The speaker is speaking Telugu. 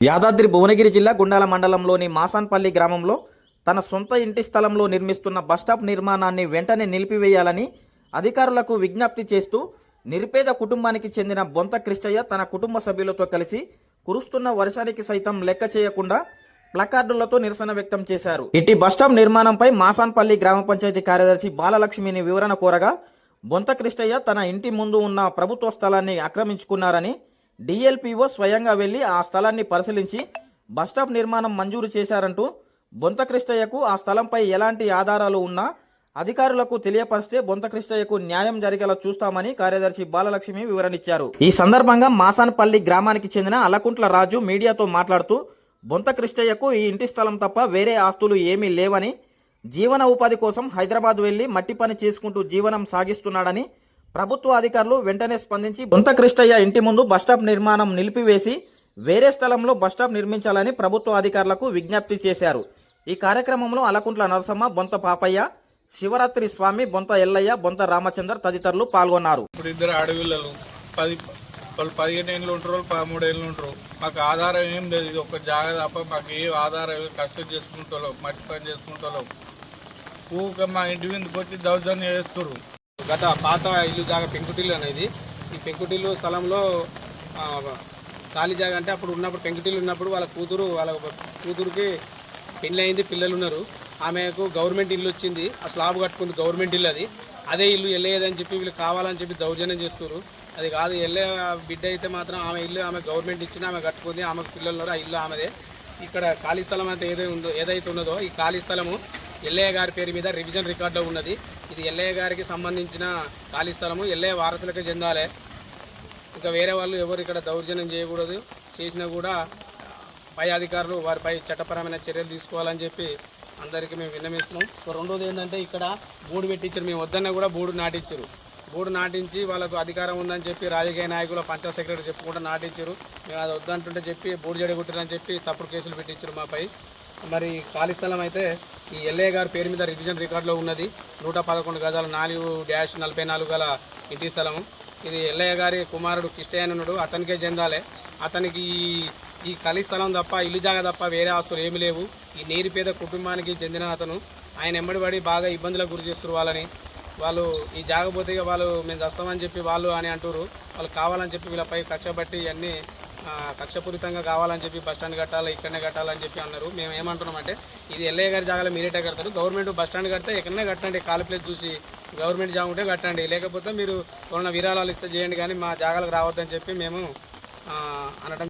యాదాద్రి భువనగిరి జిల్లా గుండాల మండలంలోని మాసాన్పల్లి గ్రామంలో తన సొంత ఇంటి స్థలంలో నిర్మిస్తున్న బస్టాప్ నిర్మాణాన్ని వెంటనే నిలిపివేయాలని అధికారులకు విజ్ఞప్తి చేస్తూ నిరుపేద కుటుంబానికి చెందిన బొంత కృష్ణయ్య తన కుటుంబ సభ్యులతో కలిసి కురుస్తున్న వర్షానికి సైతం లెక్క చేయకుండా ప్లకార్డులతో నిరసన వ్యక్తం చేశారు. ఇటీ బస్టాప్ నిర్మాణంపై మాసాన్పల్లి గ్రామ పంచాయతీ కార్యదర్శి బాలలక్ష్మిని వివరణ కోరగా బొంత కృష్ణయ్య తన ఇంటి ముందు ఉన్న ప్రభుత్వ స్థలాన్ని ఆక్రమించుకున్నారని డిఎల్పిఓ స్వయంగా వెళ్ళి ఆ స్థలాన్ని పరిశీలించి బస్టాప్ నిర్మాణం మంజూరు చేశారంటూ బొంతకృష్ణయ్యకు ఆ స్థలంపై ఎలాంటి ఆధారాలు ఉన్నా అధికారులకు తెలియపరిస్తే బొంతకృష్ణయ్యకు న్యాయం జరిగేలా చూస్తామని కార్యదర్శి బాలలక్ష్మి వివరణిచ్చారు. ఈ సందర్భంగా మాసాన్పల్లి గ్రామానికి చెందిన అలకుంట్ల రాజు మీడియాతో మాట్లాడుతూ బొంతకృష్ణయ్యకు ఈ ఇంటి స్థలం తప్ప వేరే ఆస్తులు ఏమీ లేవని జీవన ఉపాధి కోసం హైదరాబాద్ వెళ్ళి మట్టి పని చేసుకుంటూ జీవనం సాగిస్తున్నాడని ప్రభుత్వ అధికారులు వెంటనే స్పందించి బొంత కృష్ణయ్య ఇంటి ముందు బస్టాప్ నిర్మాణం నిలిపివేసి వేరే స్థలంలో బస్టాప్ నిర్మించాలని ప్రభుత్వ అధికారులకు విజ్ఞప్తి చేశారు. ఈ కార్యక్రమంలో అలకుంట్ల నరసమ్మ బొంత పాపయ్య శివరాత్రి స్వామి బొంత ఎల్లయ్య బొంత రామచందర్ తదితరులు పాల్గొన్నారు. ఇప్పుడు ఇద్దరు ఆడపిల్లలు పది వాళ్ళు పదిహేను ఏళ్ళు ఉంటారు వాళ్ళు పదమూడు ఏళ్ళు ఉంటారు. మాకు ఆధారం ఏం లేదు ఇది ఒక జాగ తప్ప మాకు ఏ ఆధారం కష్టం చేసుకుంటాలో మట్టి పని చేసుకుంటాలో ఊక మా ఇంటి మీదకి వచ్చి దౌర్జన్యం చేస్తారు గత పాత ఇల్లు జాగా పెంకుటిల్లు అనేది. ఈ పెంకుటిల్లు స్థలంలో ఖాళీ జాగా అంటే అప్పుడు ఉన్నప్పుడు పెంకుటిల్లు ఉన్నప్పుడు వాళ్ళ కూతురు వాళ్ళ కూతురుకి పెళ్ళి అయింది పిల్లలు ఉన్నారు ఆమెకు గవర్నమెంట్ ఇల్లు వచ్చింది. ఆ స్లాబ్ కట్టుకుంది గవర్నమెంట్ ఇల్లు అది. అదే ఇల్లు వెళ్ళేదని చెప్పి వీళ్ళు కావాలని చెప్పి దౌర్జన్యం చేస్తారు అది కాదు వెళ్ళే బిడ్డ అయితే మాత్రం ఆమె ఇల్లు ఆమె గవర్నమెంట్ ఇచ్చిన ఆమె కట్టుకుంది ఆమెకు పిల్లలు ఉన్నారు ఆ ఇల్లు ఆమెదే. ఇక్కడ ఖాళీ స్థలం అయితే ఏదైతే ఉందో ఏదైతే ఉన్నదో ఈ ఖాళీ స్థలము ఎల్లయ్య గారి పేరు మీద రివిజన్ రికార్డులో ఉన్నది. ఇది ఎల్లయ్య గారికి సంబంధించిన ఖాళీ స్థలము. ఎల్లయ్య వారసులకు చెందాలి. ఇంకా వేరే వాళ్ళు ఎవరు ఇక్కడ దౌర్జన్యం చేయకూడదు. చేసినా కూడా పై అధికారులు వారిపై చట్టపరమైన చర్యలు తీసుకోవాలని చెప్పి అందరికీ మేము విన్నమిస్తున్నాం రెండోది ఏంటంటే ఇక్కడ బోర్డు పెట్టించారు. మేము వద్దన్నా కూడా బోర్డు నాటించారు. బోర్డు నాటించి వాళ్ళకు అధికారం ఉందని చెప్పి రాజకీయ నాయకులు పంచాయత్ సెక్రటరీ చెప్పుకుంటూ నాటించారు. మేము అది వద్దంటుంటే చెప్పి బోర్డు జడగొట్టారని చెప్పి తప్పుడు కేసులు పెట్టించారు మాపై. మరి ఖాళీ స్థలం అయితే ఈ ఎల్ఏ గారి పేరు మీద రివిజన్ రికార్డులో ఉన్నది. నూట పదకొండు గజాల నాలుగు డ్యాష్ నలభై నాలుగు గల ఇంటి స్థలం. ఇది ఎల్లయ్య గారి కుమారుడు కిష్టయ్యనుడు అతనికే చెందాలే. అతనికి ఈ ఈ ఖాళీ స్థలం తప్ప ఇల్లు జాగా తప్ప వేరే ఆస్తులు ఏమి లేవు. ఈ నీరుపేద కుటుంబానికి చెందిన అతను. ఆయన ఎమ్మడి బాగా ఇబ్బందులకు గురి చేస్తున్నారు వాళ్ళని. వాళ్ళు ఈ జాగపోతే ఇక వాళ్ళు మేము చేస్తామని చెప్పి వాళ్ళు అని అంటారు వాళ్ళు కావాలని చెప్పి వీళ్ళపై కక్ష పట్టి ఇవన్నీ కక్షపూరితంగా కావాలని చెప్పి బస్ స్టాండ్ కట్టాలి ఇక్కడనే కట్టాలని చెప్పి అన్నారు. మేము ఏమంటున్నామంటే ఇది ఎల్ఐ గారి జాగాలో మీరేటే కడతారు. గవర్నమెంట్ బస్ స్టాండ్ కడితే ఎక్కడనే కట్టండి ఖాళీ ప్లేస్ చూసి గవర్నమెంట్ జాగ ఉంటే కట్టండి. లేకపోతే మీరు ఏమైనా విరాళాలు ఇస్తే చేయండి కానీ మా జాగాలకు రావద్దని చెప్పి మేము అనడం